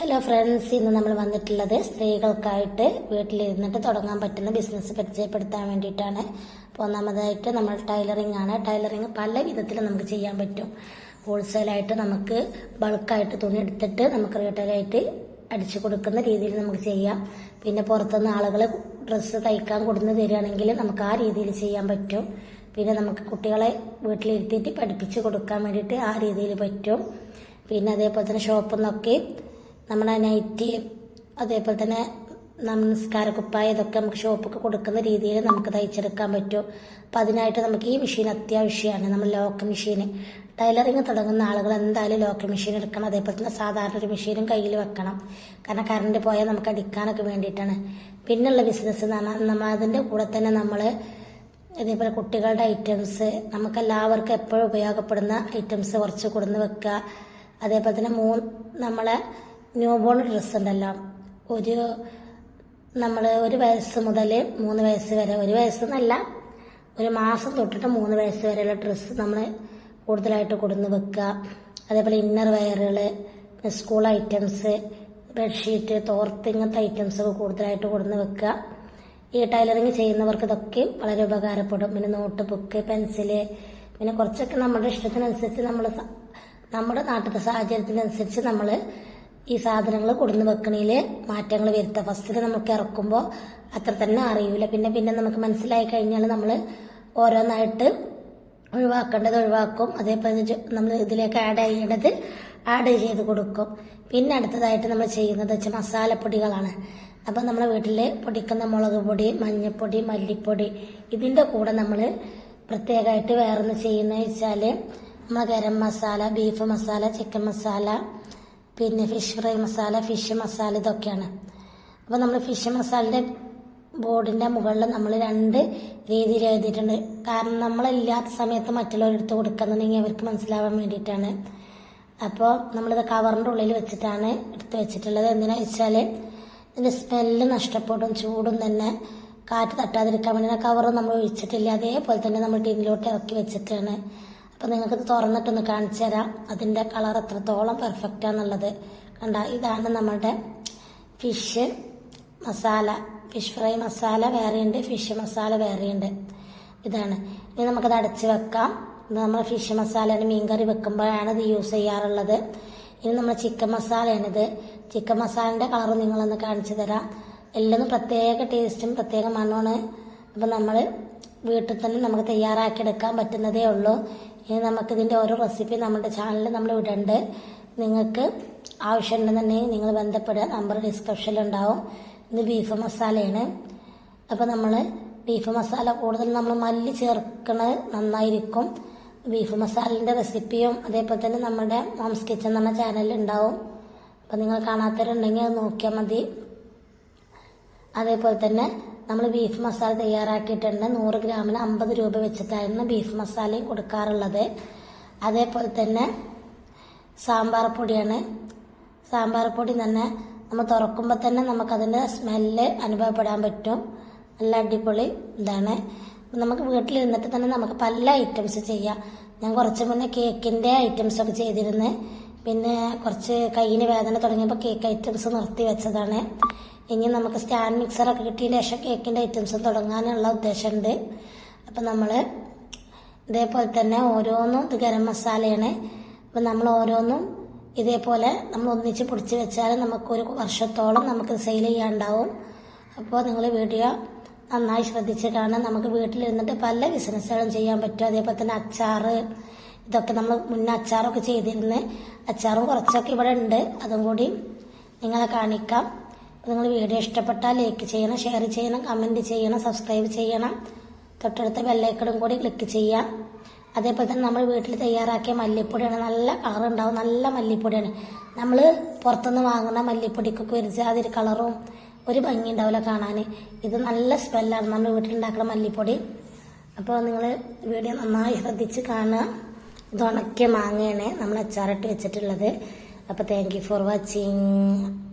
Hello friends ഇന്ന് നമ്മൾ വന്നിട്ടുള്ളത് സ്ത്രീകൾക്കായിട്ട് വീട്ടിലിരുന്നിട്ട് തുടങ്ങാൻ പറ്റുന്ന ബിസിനസ് പരിചയപ്പെടുത്താൻ വേണ്ടിയിട്ടാണ്. അപ്പോൾ ഒന്നാമതായിട്ട് നമ്മൾ ടൈലറിംഗ് ആണ്. ടൈലറിംഗ് പല വിധത്തിൽ നമുക്ക് ചെയ്യാൻ പറ്റും. ഹോൾസെയിലായിട്ട് നമുക്ക് ബൾക്കായിട്ട് തുണി എടുത്തിട്ട് നമുക്ക് റീറ്റെയിലായിട്ട് അടിച്ചു കൊടുക്കുന്ന രീതിയിൽ നമുക്ക് ചെയ്യാം. പിന്നെ പുറത്തുനിന്ന് ആളുകൾ ഡ്രസ്സ് തയ്ക്കാൻ കൊടുന്ന് തരികയാണെങ്കിൽ നമുക്ക് ആ രീതിയിൽ ചെയ്യാൻ പറ്റും. പിന്നെ നമുക്ക് കുട്ടികളെ വീട്ടിലിരുത്തിയിട്ട് പഠിപ്പിച്ചു കൊടുക്കാൻ വേണ്ടിയിട്ട് ആ രീതിയിൽ പറ്റും. പിന്നെ അതേപോലെ തന്നെ ഷോപ്പിൽ നിന്നൊക്കെ നമ്മുടെ നൈറ്റി അതേപോലെ തന്നെ നമസ്കാര കുപ്പായ ഇതൊക്കെ നമുക്ക് ഷോപ്പൊക്കെ കൊടുക്കുന്ന രീതിയിൽ നമുക്ക് തയ്ച്ചെടുക്കാൻ പറ്റും. അപ്പം അതിനായിട്ട് നമുക്ക് ഈ മെഷീൻ അത്യാവശ്യമാണ് നമ്മൾ ലോക്ക് മെഷീൻ ടൈലറിങ് തുടങ്ങുന്ന ആളുകൾ എന്തായാലും ലോക്ക് മെഷീൻ എടുക്കണം. അതേപോലെ തന്നെ സാധാരണ ഒരു മെഷീനും കയ്യിൽ വെക്കണം. കാരണം കറണ്ട് പോയാൽ നമുക്ക് അടിക്കാനൊക്കെ വേണ്ടിയിട്ടാണ്. പിന്നുള്ള ബിസിനസ് എന്ന് പറഞ്ഞാൽ നമ്മൾ അതിന്റെ കൂടെ തന്നെ നമ്മൾ ഇതേപോലെ കുട്ടികളുടെ ഐറ്റംസ് നമുക്ക് എല്ലാവർക്കും എപ്പോഴും ഉപയോഗപ്പെടുന്ന ഐറ്റംസ് കുറച്ച് കൊടുന്ന് വെക്കുക. അതേപോലെ തന്നെ മൂന്ന് നമ്മളെ ന്യൂ ബോൺ ഡ്രസ്സ് ഉണ്ടല്ലോ. ഒരു നമ്മൾ ഒരു വയസ്സ് മുതൽ മൂന്ന് വയസ്സ് വരെ ഒരു വയസ്സെന്നല്ല ഒരു മാസം തൊട്ടിട്ട് മൂന്ന് വയസ്സ് വരെയുള്ള ഡ്രസ്സ് നമ്മൾ കൂടുതലായിട്ട് കൊടുന്ന് വെക്കുക. അതേപോലെ ഇന്നർ വെയറുകൾ സ്കൂൾ ഐറ്റംസ് ബെഡ്ഷീറ്റ് തോർത്ത് ഇങ്ങനത്തെ ഐറ്റംസ് ഒക്കെ കൂടുതലായിട്ട് കൊടുന്ന് വെക്കുക. ഈ ടൈലറിങ് ചെയ്യുന്നവർക്ക് ഇതൊക്കെ വളരെ ഉപകാരപ്പെടും. പിന്നെ നോട്ട് ബുക്ക് പെൻസിൽ പിന്നെ കുറച്ചൊക്കെ നമ്മുടെ ഇഷ്ടത്തിനനുസരിച്ച് നമ്മൾ നമ്മുടെ നാട്ടിലത്തെ സാഹചര്യത്തിനനുസരിച്ച് നമ്മൾ ഈ സാധനങ്ങൾ കൊടുന്ന് വെക്കണേൽ മാറ്റങ്ങൾ വരുത്തുക ഫസ്റ്റിൽ നമുക്ക് ഇറക്കുമ്പോൾ അത്ര തന്നെ അറിയില്ല പിന്നെ പിന്നെ നമുക്ക് മനസ്സിലായി കഴിഞ്ഞാൽ നമ്മൾ ഓരോന്നായിട്ട് ഒഴിവാക്കേണ്ടത് ഒഴിവാക്കും. അതേപോലെ നമ്മൾ ഇതിലേക്ക് ആഡ് ചെയ്യേണ്ടത് ആഡ് ചെയ്ത് കൊടുക്കും. പിന്നെ അടുത്തതായിട്ട് നമ്മൾ ചെയ്യുന്നത് വെച്ചാൽ മസാലപ്പൊടികളാണ്. അപ്പം നമ്മളെ വീട്ടിൽ പൊടിക്കുന്ന മുളക് പൊടി മഞ്ഞൾപ്പൊടി മല്ലിപ്പൊടി ഇതിന്റെ കൂടെ നമ്മൾ പ്രത്യേകമായിട്ട് വേറൊന്ന് ചെയ്യുന്നത് വെച്ചാൽ നമ്മൾ ഗരം മസാല ബീഫ് മസാല ചിക്കൻ മസാല പിന്നെ fish fry masala fish masala ഇതൊക്കെയാണ്. അപ്പോൾ നമ്മൾ ഫിഷ് മസാലയുടെ ബോർഡിന്റെ മുകളിൽ നമ്മൾ രണ്ട് രീതിയിൽ എഴുതിയിട്ടുണ്ട്. കാരണം നമ്മളില്ലാത്ത സമയത്ത് മറ്റുള്ളവരെടുത്ത് കൊടുക്കുന്നുണ്ടെങ്കിൽ അവർക്ക് മനസ്സിലാവാൻ വേണ്ടിയിട്ടാണ്. അപ്പോൾ നമ്മളിത് കവറിന്റെ ഉള്ളിൽ വെച്ചിട്ടാണ് എടുത്ത് വെച്ചിട്ടുള്ളത്. എന്തിനാ വെച്ചാൽ ഇതിന്റെ സ്മെല്ല് നഷ്ടപ്പെടും ചൂടും തന്നെ. കാറ്റ് തട്ടാതിരിക്കാൻ വേണ്ടി കവർ നമ്മൾ ഒഴിച്ചിട്ടില്ല. അതേപോലെ തന്നെ നമ്മൾ ടിന്നിലോട്ട് ഇറക്കി വെച്ചിട്ടാണ്. അപ്പോൾ നിങ്ങൾക്കിത് തുറന്നിട്ടൊന്ന് കാണിച്ചു തരാം. അതിന്റെ കളർ എത്രത്തോളം പെർഫെക്റ്റ് ആണെന്നുള്ളത്. കണ്ട ഇതാണ് നമ്മുടെ fish masala fish fry masala വേറെയുണ്ട് ഫിഷ് മസാല വേറെയുണ്ട് ഇതാണ്. ഇനി നമുക്കത് അടച്ച് വെക്കാം. ഇത് നമ്മൾ ഫിഷ് മസാലയാണ് മീൻകറി വെക്കുമ്പോഴാണ് ഇത് യൂസ് ചെയ്യാറുള്ളത്. ഇനി നമ്മൾ ചിക്കൻ മസാലയാണിത് ചിക്കൻ മസാലന്റെ കളർ നിങ്ങളൊന്ന് കാണിച്ചു തരാം. എല്ലാം പ്രത്യേക ടേസ്റ്റും പ്രത്യേക മണമാണ് അപ്പം നമ്മൾ വീട്ടിൽ തന്നെ നമുക്ക് തയ്യാറാക്കിയെടുക്കാൻ പറ്റുന്നതേ ഉള്ളൂ. നമുക്കിതിന്റെ ഓരോ റെസിപ്പി നമ്മുടെ ചാനലിൽ നമ്മൾ ഇടണ്ട്. നിങ്ങൾക്ക് ആവശ്യമുണ്ടെന്നുണ്ടെങ്കിൽ നിങ്ങൾ ബന്ധപ്പെടുക. നമ്പർ ഡിസ്ക്രിപ്ഷനിലുണ്ടാവും ഇത് ബീഫ് മസാലയാണ് അപ്പോൾ നമ്മൾ ബീഫ് മസാല കൂടുതൽ നമ്മൾ മല്ലി ചേർക്കണത് നന്നായിരിക്കും. ബീഫ് മസാലന്റെ റെസിപ്പിയും അതേപോലെ തന്നെ നമ്മുടെ മോംസ് കിച്ചൻ എന്ന ചാനലിൽ ഉണ്ടാവും. അപ്പോൾ നിങ്ങൾ കാണാത്തവരുണ്ടെങ്കിൽ അത് നോക്കിയാൽ മതി. അതേപോലെ തന്നെ നമ്മൾ ബീഫ് മസാല തയ്യാറാക്കിയിട്ടുണ്ട്. നൂറ് ഗ്രാമിന് അമ്പത് രൂപ വെച്ചിട്ടായിരുന്നു ബീഫ് മസാലയും കൊടുക്കാറുള്ളത്. അതേപോലെ തന്നെ സാമ്പാർ പൊടിയാണ്. സാമ്പാർ പൊടി തന്നെ നമ്മൾ തുറക്കുമ്പോൾ തന്നെ നമുക്കതിന്റെ സ്മെല്ല് അനുഭവപ്പെടാൻ പറ്റും. നല്ല അടിപൊളി ഇതാണ്. നമുക്ക് വീട്ടിലിരുന്നിട്ട് തന്നെ നമുക്ക് പല ഐറ്റംസ് ചെയ്യാം. ഞാൻ കുറച്ച് മുന്നേ കേക്കിന്റെ ഐറ്റംസ് ഒക്കെ ചെയ്തിരുന്നു. പിന്നെ കുറച്ച് കയ്യിന് വേദന തുടങ്ങിയപ്പോൾ കേക്ക് ഐറ്റംസ് നിർത്തി വെച്ചതാണ്. ഇനി നമുക്ക് സ്റ്റാൻഡ് മിക്സറൊക്കെ കിട്ടിയതിന് ശേഷം കേക്കിന്റെ ഐറ്റംസ് തുടങ്ങാനുള്ള ഉദ്ദേശമുണ്ട്. അപ്പം നമ്മൾ ഇതേപോലെ തന്നെ ഓരോന്നും ഇത് ഗരം മസാലയാണ്. അപ്പം നമ്മൾ ഓരോന്നും ഇതേപോലെ നമ്മൾ ഒന്നിച്ച് പൊടിച്ച് വെച്ചാൽ നമുക്കൊരു വർഷത്തോളം നമുക്ക് സെയിൽ ചെയ്യാണ്ടാവും അപ്പോൾ നിങ്ങൾ വീഡിയോ നന്നായി ശ്രദ്ധിച്ച് കാണാൻ നമുക്ക് വീട്ടിലിരുന്നിട്ട് പല ബിസിനസ്സുകളും ചെയ്യാൻ പറ്റും. അതേപോലെ തന്നെ അച്ചാറ് ഇതൊക്കെ നമ്മൾ മുന്നേ അച്ചാറൊക്കെ ചെയ്തിരുന്ന്. അച്ചാറും കുറച്ചൊക്കെ ഇവിടെ ഉണ്ട്. അതും കൂടി നിങ്ങളെ കാണിക്കാം. നിങ്ങൾ വീഡിയോ ഇഷ്ടപ്പെട്ടാൽ ലൈക്ക് ചെയ്യണം ഷെയർ ചെയ്യണം കമന്റ് ചെയ്യണം സബ്സ്ക്രൈബ് ചെയ്യണം. തൊട്ടടുത്ത ബെല്ലൈക്കണും കൂടി ക്ലിക്ക് ചെയ്യാം. അതേപോലെ തന്നെ നമ്മൾ വീട്ടിൽ തയ്യാറാക്കിയ മല്ലിപ്പൊടിയാണ്. നല്ല കളറുണ്ടാവും നല്ല മല്ലിപ്പൊടിയാണ്. നമ്മൾ പുറത്തുനിന്ന് വാങ്ങുന്ന മല്ലിപ്പൊടിക്കൊക്കെ ഒരു ജാതിരി കളറും ഒരു ഭംഗി ഉണ്ടാവില്ല കാണാൻ. ഇത് നല്ല സ്മെല്ലാണ് നമ്മൾ വീട്ടിലുണ്ടാക്കുന്ന മല്ലിപ്പൊടി. അപ്പോൾ നിങ്ങൾ വീഡിയോ നന്നായി ശ്രദ്ധിച്ച് കാണുക. ഇത് ഉണക്കിയ മാങ്ങയാണ് നമ്മൾ അച്ചാറിട്ട് വെച്ചിട്ടുള്ളത്. അപ്പോൾ താങ്ക് യു ഫോർ വാച്ചിങ്